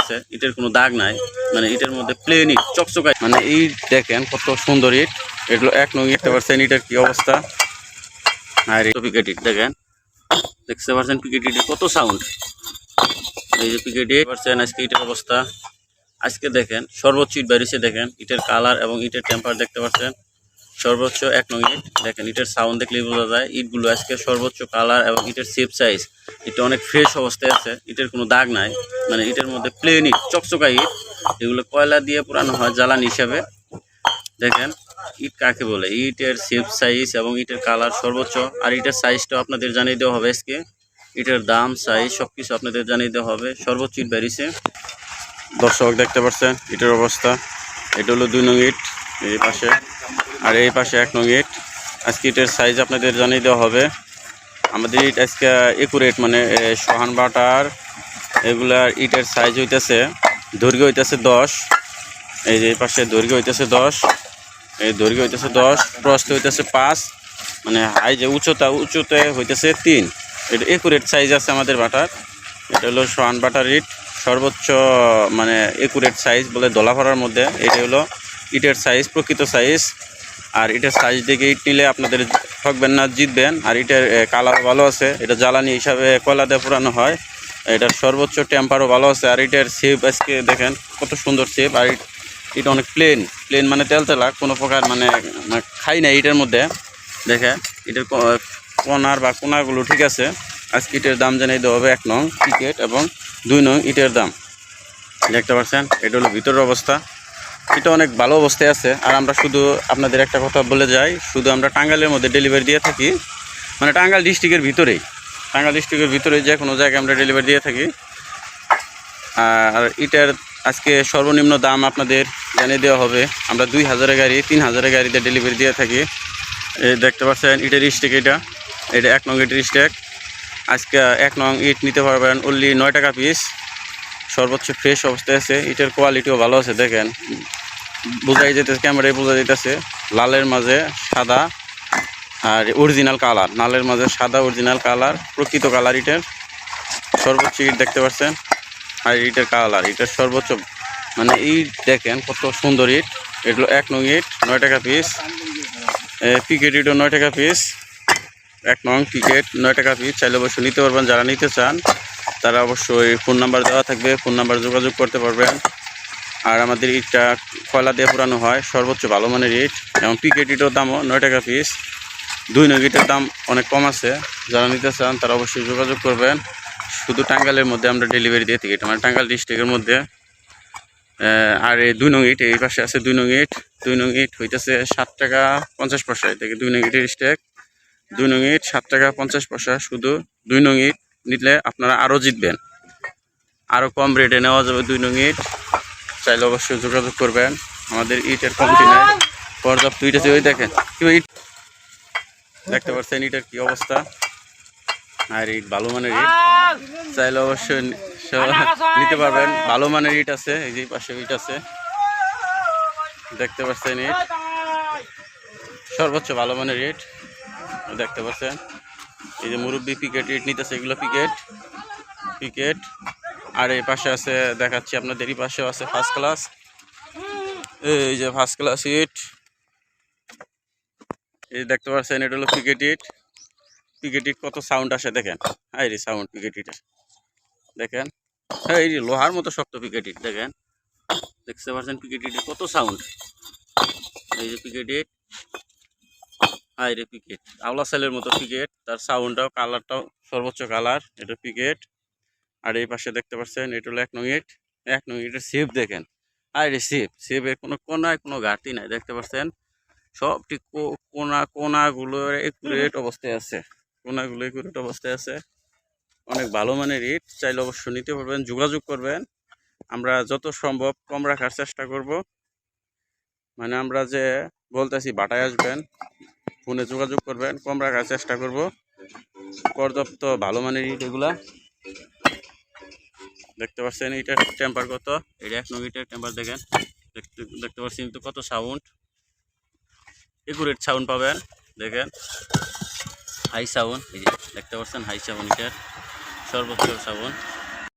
আছে, ইটের কোনো দাগ নাই মানে ইটের মধ্যে প্লেন ইট চকচকাই মানে ইট দেখেন কত সুন্দর ইট, এগুলো এক নং দেখতে পাচ্ছেন ইটের কি অবস্থা? আর পিকেট ইট, দেখেন। দেখতে পাচ্ছেন পিকেট ইটের কত সাউন্ড এই যে পিকেট ইট পাচ্ছেন আজকে ইটের অবস্থা। আজকে দেখেন, সর্বোচ্চ ইট বেরিয়েছে দেখেন, ইটের কালার এবং ইটের টেম্পার দেখতে পাচ্ছেন। সর্বোচ্চ এক নং ইট। দেখেন, ইটের সাউন্ড দেখলেই বোঝা যায়, ইটগুলো আজকে সর্বোচ্চ কালার এবং ইটের সেপ সাইজ এটা অনেক ফ্রেশ অবস্থায় আছে, ইটের কোনো দাগ নাই। মানে ইটের মধ্যে প্লেন ইট, চকচকা ইট। এগুলো কয়লা দিয়ে পুরানো হয়, জ্বালানি হিসাবে। দেখেন, ইট কাকে বলে? ইটের শেপ সাইজ এবং ইটের কালার সর্বোচ্চ। আর ইটের সাইজটাও আপনাদের জানিয়ে দেওয়া হবে আজকে। ইটের দাম সাইজ সব কিছু আপনাদের জানিয়ে দেওয়া হবে। সর্বোচ্চ ইট বেরিয়েছে। দর্শক দেখতে পাচ্ছেন, ইটের অবস্থা। এটা হলো দুই নং ইট, এই পাশে। আর এই পাশে এক নং ইট। আজকে ইটের সাইজ আপনাদের জানিয়ে দেওয়া হবে। আমাদের ইট আজকে একুরেট মানে সোহান বাটার এগুলার ইটের সাইজ হইতেছে, দৈর্ঘ্য হইতেছে দশ। এই যে এই পাশে দৈর্ঘ্য হইতেছে দশ। এই দৈর্ঘ্য হইতেছে দশ, প্রস্থ হইতেছে পাঁচ। মানে হাই যে উচ্চতা উঁচুতে হইতেছে তিন। এটা একুরেট সাইজ আছে আমাদের বাটার এটা হলো সোহান বাটার ইট। সর্বোচ্চ মানে একুরেট সাইজ বলে দলাভরার মধ্যে। এটা হলো ইটের সাইজ প্রকৃত সাইজ আর এটার সাইজ দেখে ইট নিলে আপনাদের ঠকবেন না, জিতবেন। আর এটার কালার ভালো আছে। এটা জ্বালানি হিসাবে কয়লা দিয়ে পুরানো হয়। এটার সর্বোচ্চ টেম্পারও ভালো আছে। আর এটার শেপ আজকে দেখেন, কত সুন্দর শেপ আর এটা অনেক প্লেন প্লেন মানে তেলতেলা, কোনো প্রকার মানে মানে খাই না এটার মধ্যে। দেখে এটার কোনার বা কোনাগুলো ঠিক আছে। আজকে ইটের দাম জানিয়ে দেওয়া হবে এক নং টিকেট এবং দুই নং ইটের দাম। দেখতে পাচ্ছেন, এটা হলো ভিতরের অবস্থা। এটা অনেক ভালো অবস্থায় আছে। আর আমরা শুধু আপনাদের একটা কথা বলে যাই, শুধু আমরা টাঙ্গাইলের মধ্যে ডেলিভারি দিয়ে থাকি। মানে টাঙ্গাইল ডিস্ট্রিক্টের ভিতরেই। টাঙ্গাইল ডিস্ট্রিক্টের ভিতরে যে কোনো জায়গায় আমরা ডেলিভারি দিয়ে থাকি। আর এটার আজকে সর্বনিম্ন দাম আপনাদের জানিয়ে দেওয়া হবে। আমরা দুই হাজারের গাড়ি, তিন হাজারের গাড়িতে ডেলিভারি দিয়ে থাকি। দেখতে পাচ্ছেন, ইটের স্টেক এটা। এটা এক নং ইটের স্টেক আজকে এক নং ইট নিতে পারবেন অনলি নয় টাকা পিস সর্বোচ্চ ফ্রেশ অবস্থায় আছে। ইটের কোয়ালিটিও ভালো আছে, দেখেন। বোঝাই যেতেছে, ক্যামেরায় বোঝা যেতেছে লালের মাঝে সাদা আর অরিজিনাল কালার লালের মাঝে সাদা অরিজিনাল কালার প্রকৃত কালার ইটের সর্বোচ্চ ইট দেখতে পাচ্ছেন, আর ইটের কালার ইটের সর্বোচ্চ। মানে ইট দেখেন কত সুন্দর ইট এগুলো এক নং ইট নয় টাকা পিস পিকেট ইটও নয় টাকা পিস এক নং টিকেট নয় টাকা পিস চাইলে অবশ্যই নিতে পারবেন। যারা নিতে চান, তারা অবশ্যই ফোন নাম্বার দেওয়া থাকবে। ফোন নাম্বার যোগাযোগ করতে পারবেন। আর আমাদের ইটটা কয়লা দিয়ে পুরানো হয়, সর্বোচ্চ ভালো মানের ইট, এবং পিকেট ইটের দামও নয় টাকা পিস দুই নং ইটের দাম অনেক কম আছে। যারা নিতে চান তারা অবশ্যই যোগাযোগ করবেন। শুধু টাঙ্গালের মধ্যে আমরা ডেলিভারি দিয়ে থাকি মানে টাঙ্গাল ডিস্ট্রিক্টের মধ্যে। আর এই দুই নং ইট এই পাশে আছে দুই নং ইট দুই নং ইট হইতেছে সাত টাকা পঞ্চাশ পয়সা থেকে দুই নং ইটের স্টেক দুই নং ইট সাত টাকা পঞ্চাশ পয়সা, শুধু দুই নং ইট নিলে আপনারা আরও জিতবেন। আরও কম রেটে নেওয়া যাবে দুই নং ইট চাইলে অবশ্যই যোগাযোগ করবেন। আমাদের ইটের কমতি নাই। পর্যাপ্ত ইট আছে। ওই দেখেন ইট? দেখতে পাচ্ছেন ইটের কি অবস্থা? আর ইট ভালো মানের ইট। চাইলে অবশ্যই নিতে পারবেন। ভালো মানের ইট আছে। এই যে পাশে ইট আছে। দেখতে পাচ্ছেন ইট। সর্বোচ্চ ভালো মানের ইট। দেখতে পাচ্ছেন। এই যে মুরব্বী পিকেট ইট নিতেছে। এগুলো পিকেট। পিকেট। আর এই পাশে আছে, দেখাচ্ছি আপনাদের, এই পাশেও আছে ফার্স্ট ক্লাস এই যে ফার্স্ট ক্লাস ইট এই দেখতে পাচ্ছেন, এটা হলো পিকেট ইট পিকেট ইট কত সাউন্ড আসে, দেখেন। এই রে সাউন্ড পিকেট ইটের দেখেন হ্যাঁ এই লোহার মতো শক্ত পিকেট ইট দেখেন। দেখতে পাচ্ছেন পিকেট ইটের কত সাউন্ড এই যে পিকেট ইট হাই রে পিকেট আওলা সেলের মতো পিকেট তার সাউন্ডটাও কালারটাও সর্বোচ্চ কালার এটা পিকেট আর এই পাশে দেখতে পাচ্ছেন, এটা হলো এক নং ইট। এক নং ইটের সেপ দেখেন। আর রে সেপ সেপের কোনো কোনায় কোনো ঘাটতি নাই, দেখতে পাচ্ছেন? সবটি কোনা কোনাগুলো একুরেট অবস্থায় আছে। কোনাগুলো একুরেট অবস্থায় আছে। অনেক ভালো মানের ইট, চাইলে অবশ্য নিতে পারবেন, যোগাযোগ করবেন। আমরা যত সম্ভব কম রাখার চেষ্টা করব। মানে আমরা যে বলতেছি, বাটায় আসবেন, ফোনে যোগাযোগ করবেন, কম রাখার চেষ্টা করব। পর্যাপ্ত ভালো মানের ইট এগুলা। দেখতে পাচ্ছেন এটার টেম্পার কত? এটা এক নং ইটের টেম্পার দেখেন। দেখতে দেখতে পাচ্ছেন তো কত সাউন্ড একুরেট সাউন্ড পাবেন, দেখেন। হাই সাউন্ড এই যে দেখতে পাচ্ছেন হাই সাউন্ড এটার। সর্বোচ্চ সাউন্ড